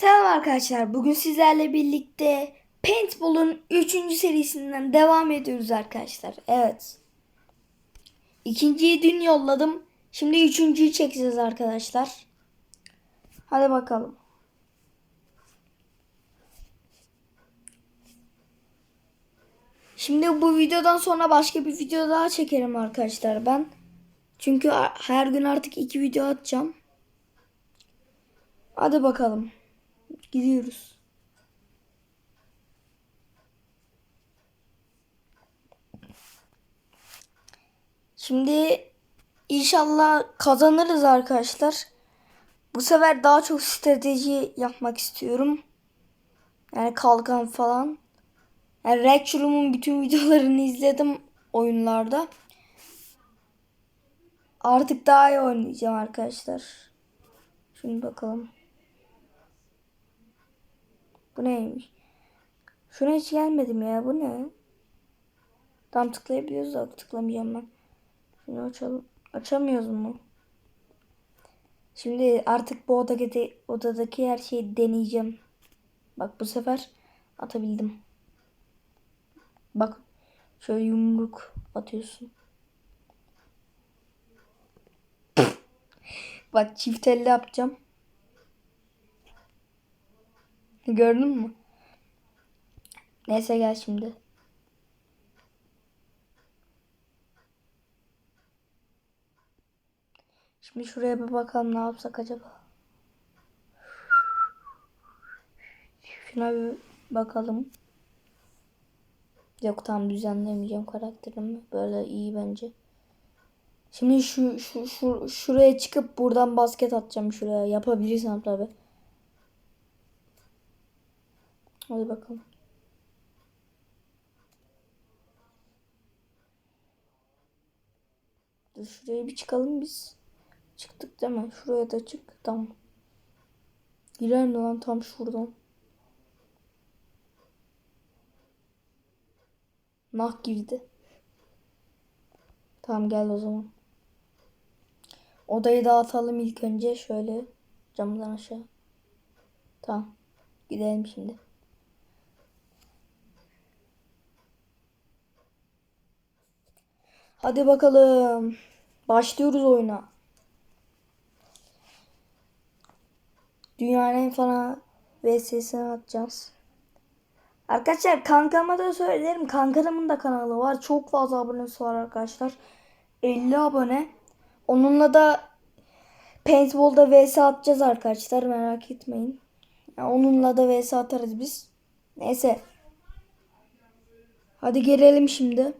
Selam arkadaşlar. Bugün sizlerle birlikte Paintball'un 3. serisinden devam ediyoruz arkadaşlar. Evet. İkinciyi dün yolladım. Şimdi üçüncüyü çekeceğiz arkadaşlar. Hadi bakalım. Şimdi bu videodan sonra başka bir video daha çekerim arkadaşlar ben. Çünkü her gün artık iki video atacağım. Hadi bakalım. Gidiyoruz. Şimdi inşallah kazanırız arkadaşlar. Bu sefer daha çok strateji yapmak istiyorum. Yani kalkan falan. Yani Red bütün videolarını izledim oyunlarda. Artık daha iyi oynayacağım arkadaşlar. Şimdi bakalım. Bu neymiş? Şuna hiç gelmedim ya. Bu ne? Tam tıklayabiliyoruz da tıklamayacağım ben. Şunu açalım. Açamıyoruz mu? Şimdi artık bu odadaki, odadaki her şeyi deneyeceğim. Bak bu sefer atabildim. Bak şöyle yumruk atıyorsun. Bak çift elle yapacağım. Gördün mü? Neyse gel şimdi. Şimdi şuraya bir bakalım ne yapsak acaba. Şuna bir bakalım. Yok tam düzenlemeyeceğim karakterimi. Böyle iyi bence. Şimdi şu, şu, şu şuraya çıkıp buradan basket atacağım şuraya. Yapabilirsem tabi. Hadi bakalım. Dur şuraya bir çıkalım biz. Çıktık değil mi? Şuraya da çık. Tamam. Girer mi lan tam şuradan? Nah girdi. Tamam gel o zaman. Odayı dağıtalım ilk önce şöyle camdan aşağı. Tamam. Gidelim şimdi. Hadi bakalım. Başlıyoruz oyuna. Dünyanın en fana VS'sini atacağız. Arkadaşlar kankama da söylerim. Kankamın da kanalı var. Çok fazla abonesi var arkadaşlar. 50 abone. Onunla da Paintball'da vs atacağız arkadaşlar. Merak etmeyin. Yani onunla da vs atarız biz. Neyse. Hadi gelelim şimdi.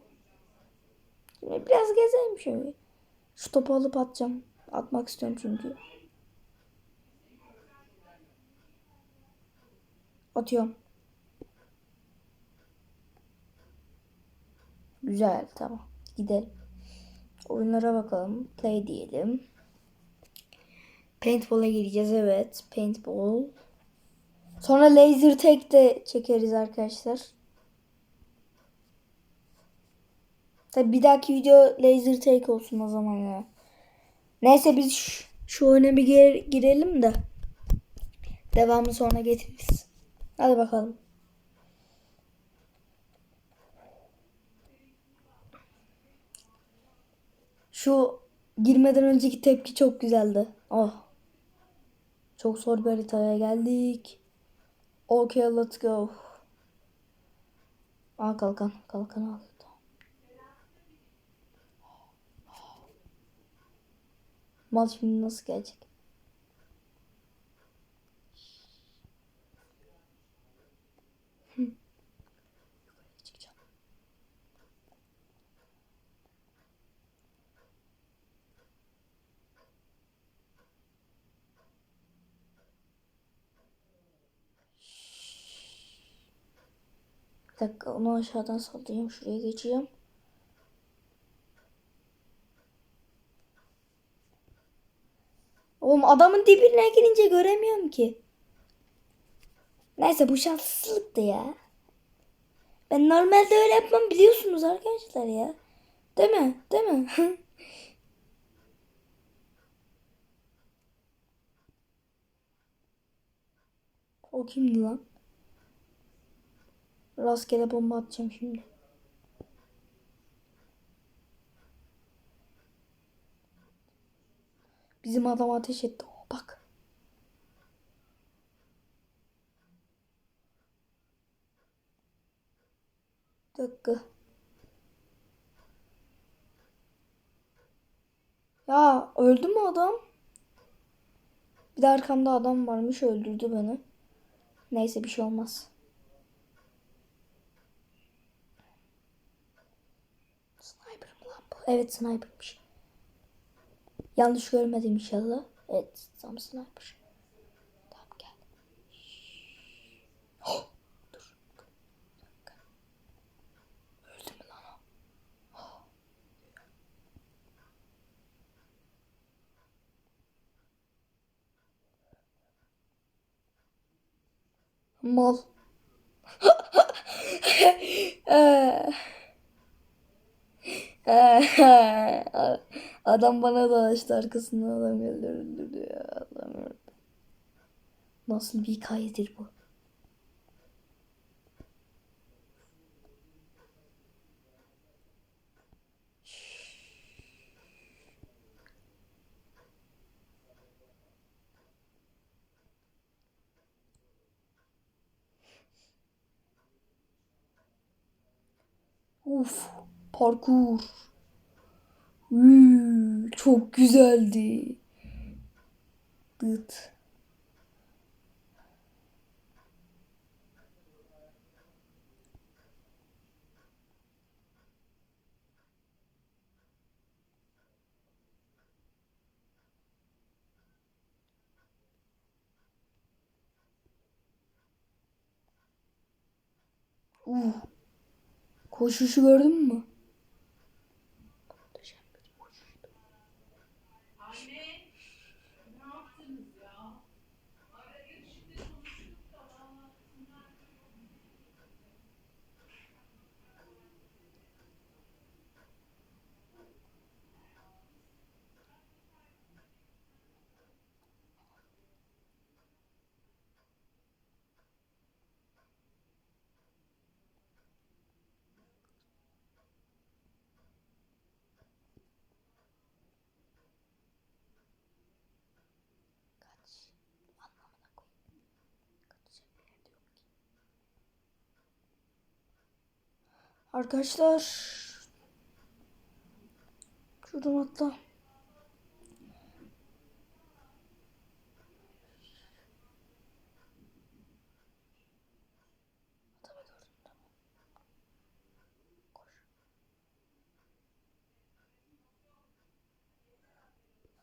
Biraz gezelim şöyle. Şu topu alıp atacağım. Atmak istiyorum çünkü. Atıyorum. Güzel tamam. Gidelim. Oyunlara bakalım. Play diyelim. Paintball'a gireceğiz evet. Paintball. Sonra laser tag de çekeriz arkadaşlar. Tabi bir dahaki video laser tag olsun o zaman ya. Neyse biz şu, şu oyuna bir gir, girelim de. Devamı sonra getiririz. Hadi bakalım. Şu girmeden önceki tepki çok güzeldi. Oh. Çok zor bir haritaya geldik. Okay let's go. Aa kalkan. Kalkan al. Mal şimdi nasıl gelecek? Bir dakika onu aşağıdan sallayayım. Şuraya geçeceğim. Oğlum adamın dibine girince göremiyorum ki. Neyse bu şanssızlıktı ya. Ben normalde öyle yapmam biliyorsunuz arkadaşlar ya. Değil mi? Değil mi? O kimdi lan? Rastgele bomba atacağım şimdi. Bizim adam ateş etti. Oh, bak. Bir dakika. Ya öldü mü adam? Bir de arkamda adam varmış öldürdü beni. Neyse bir şey olmaz. Sniper mı lan bu? Evet snipermiş. Yanlış görmedim inşallah. Evet sniper. Tamam gel. Oh, dur. Öldü mü lan o? Oh. Mal. Adam bana dolaştı arkasından adam geldi öldürdü ya. Adam öldü. Nasıl bir hikayedir bu? Uf, parkur. Çok güzeldi. Dıt. Uh. Koşuşu gördün mü? Arkadaşlar. Şuradan atla.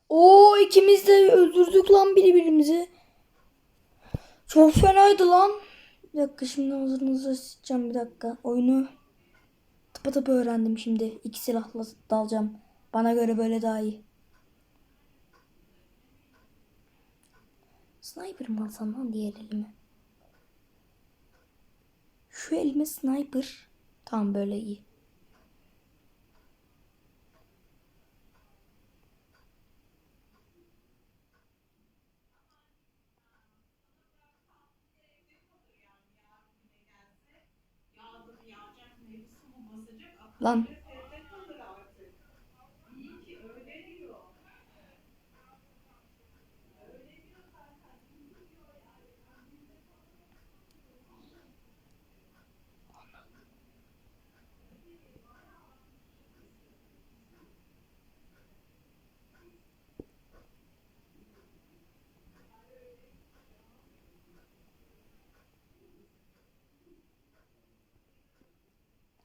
Oo ikimiz de öldürdük lan birbirimizi. Çok fenaydı lan. Bir dakika şimdi hazırınıza sıçacağım bir dakika. Oyunu tıpatıp öğrendim şimdi. İki silahla dalacağım. Bana göre böyle daha iyi. Sniper mı alsam lan diğer elime? Şu elime sniper. Tamam böyle iyi. Lan.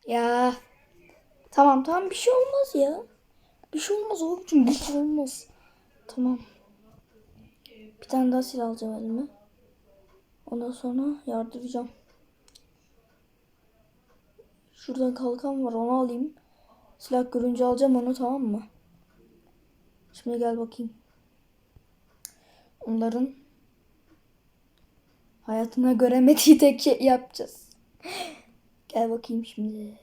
Ya. Tamam tamam bir şey olmaz ya. Bir şey olmaz oğlum bir şey olmaz. Tamam. Bir tane daha silah alacağım elime. Ondan sonra yardıracağım. Şuradan kalkan var onu alayım. Silah görünce alacağım onu tamam mı? Şimdi gel bakayım. Onların hayatına göremediği tek şey yapacağız. Gel bakayım şimdi.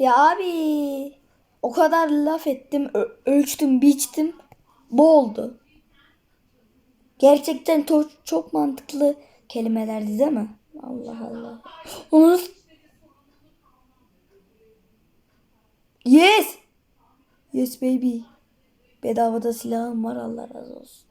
Ya abi o kadar laf ettim, ölçtüm, biçtim. Bu oldu. Gerçekten to- çok mantıklı kelimelerdi değil mi? Allah Allah. Onu Yes. Yes baby. Bedavada silahım var Allah razı olsun.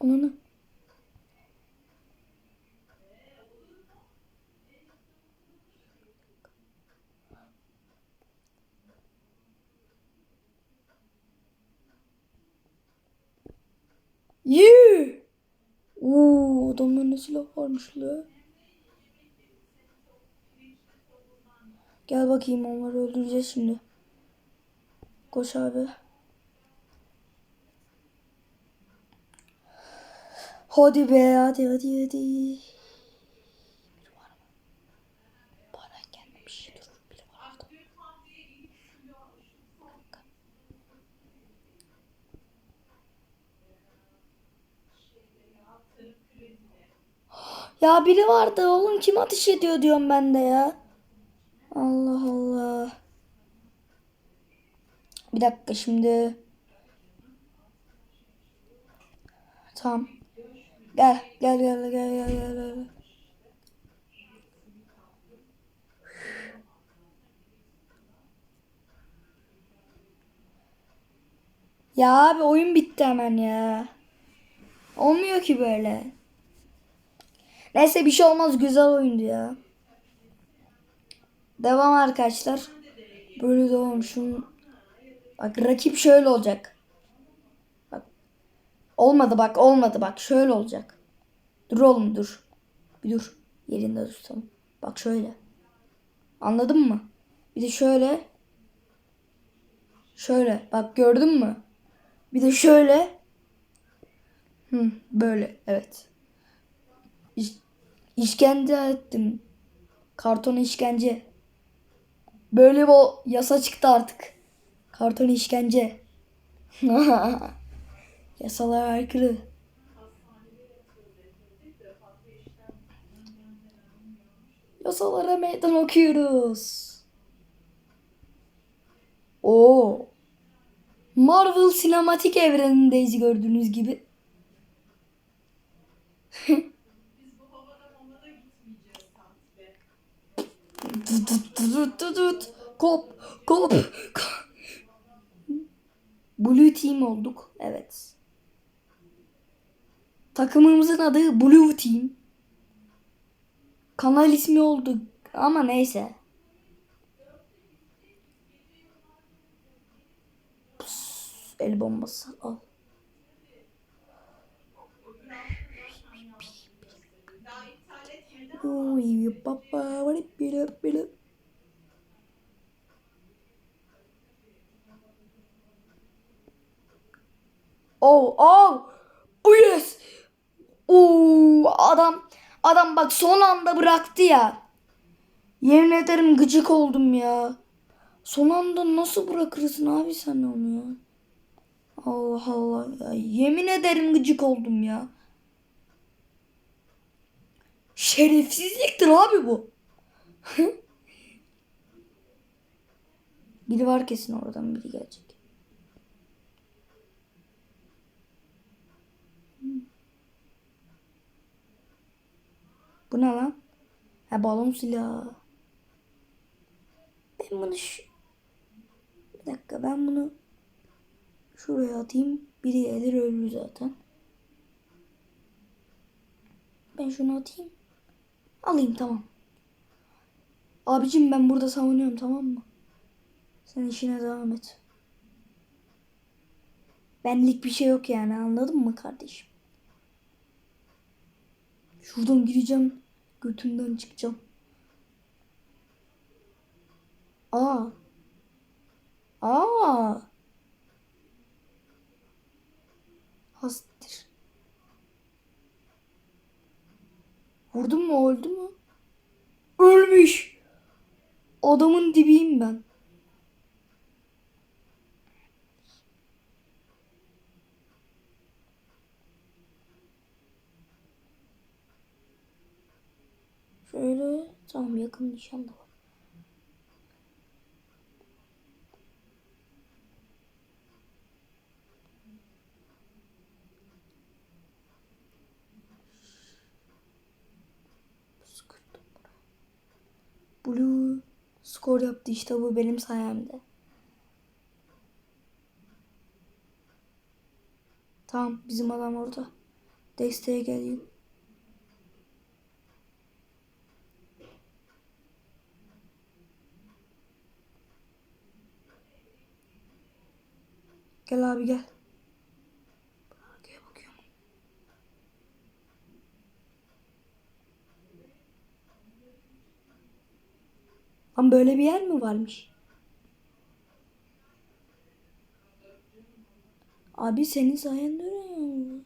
Onu Yuh! Oo, adamda ne silah varmış la. Gel bakayım onları öldüreceğiz şimdi. Koş abi. Hadi be hadi hadi hadi. Orada. Ya biri vardı oğlum kim ateş ediyor diyorum ben de ya. Allah Allah. Bir dakika şimdi. Tamam. Gel gel gel gel gel gel. gel. Ya abi oyun bitti hemen ya. Olmuyor ki böyle. Neyse bir şey olmaz güzel oyundu ya. Devam arkadaşlar. Böyle devam şun. Bak rakip şöyle olacak. Olmadı bak olmadı bak şöyle olacak. Dur oğlum dur. Bir dur. Yerinde dur tamam. Bak şöyle. Anladın mı? Bir de şöyle. Şöyle. Bak gördün mü? Bir de şöyle. Hı, böyle evet. İş, işkence ettim. Karton işkence. Böyle bir yasa çıktı artık. Karton işkence. Yasalara aykırı. Yasalara meydan okuyoruz. Oo. Marvel sinematik evrenindeyiz gördüğünüz gibi. Kop kop. kop. Blue Team olduk. Evet. Takımımızın adı Blue Team. Kanal ismi oldu ama neyse. Pus, el bombası al. Uy, papa. Oh, oh, oh yes. Oo, adam, adam bak son anda bıraktı ya. Yemin ederim gıcık oldum ya. Son anda nasıl bırakırsın abi sen onu ya? Allah Allah ya. Yemin ederim gıcık oldum ya. Şerefsizliktir abi bu. biri var kesin oradan biri gelecek. Bu ne lan? Ha balon silahı. Ben bunu şu... Bir dakika ben bunu şuraya atayım. Biri gelir ölür zaten. Ben şunu atayım. Alayım tamam. Abicim ben burada savunuyorum tamam mı? Sen işine devam et. Benlik bir şey yok yani anladın mı kardeşim? Şuradan gireceğim. Götünden çıkacağım. Aa. Aa. Hastir. Vurdum mu öldü mü? Ölmüş. Adamın dibiyim ben. Şöyle tamam yakın nişanda var. Blue skor yaptı işte bu benim sayemde. Tamam bizim adam orada. Desteğe geleyim. Gel abi gel. Arkaya bakıyorum. Lan böyle bir yer mi varmış? Abi senin sayende öğreniyorum.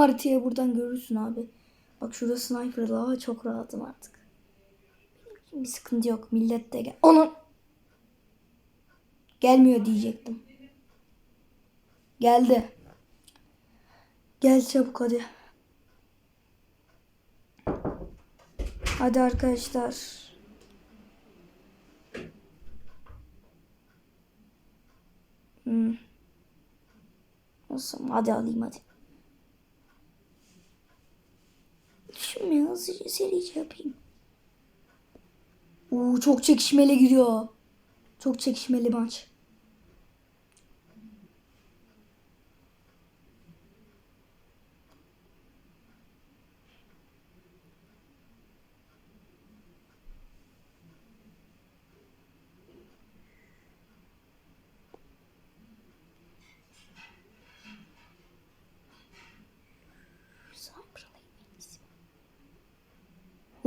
Haritayı buradan görürsün abi. Bak şurada sniper'la var çok rahatım artık. Bir sıkıntı yok. Millet de gel. Onun. Gelmiyor diyecektim. Geldi. Gel çabuk hadi. Hadi arkadaşlar. Hmm. Nasıl? Hadi alayım hadi. Şimdi hızlıca serice yapayım. Oo, çok çekişmeli gidiyor. Çok çekişmeli maç.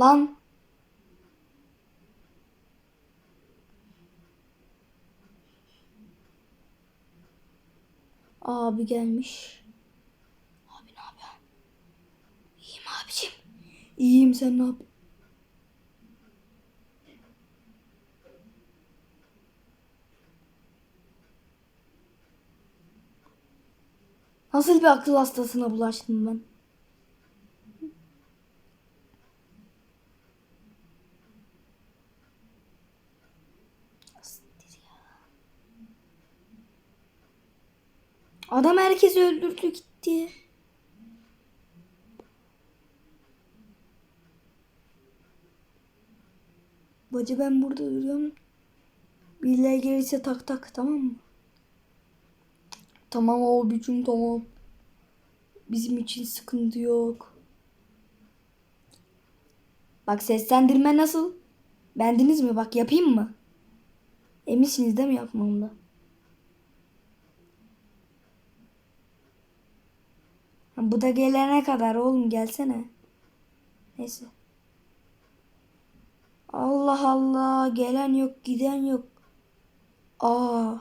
Lan. Abi gelmiş. Abi ne yapıyorsun? İyiyim abicim. İyiyim sen ne yap? Nasıl bir akıl hastasına bulaştım ben? Adam herkesi öldürdü gitti. Bacı ben burada duruyorum. Birileri gelirse tak tak tamam mı? Tamam abicim tamam. Bizim için sıkıntı yok. Bak seslendirme nasıl? Beğendiniz mi? Bak yapayım mı? Eminsiniz değil mi yapmamda? Bu da gelene kadar oğlum gelsene. Neyse. Allah Allah gelen yok giden yok. Aa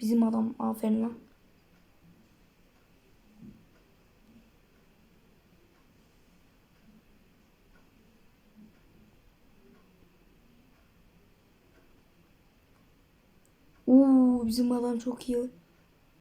bizim adam aferin lan. Oo bizim adam çok iyi.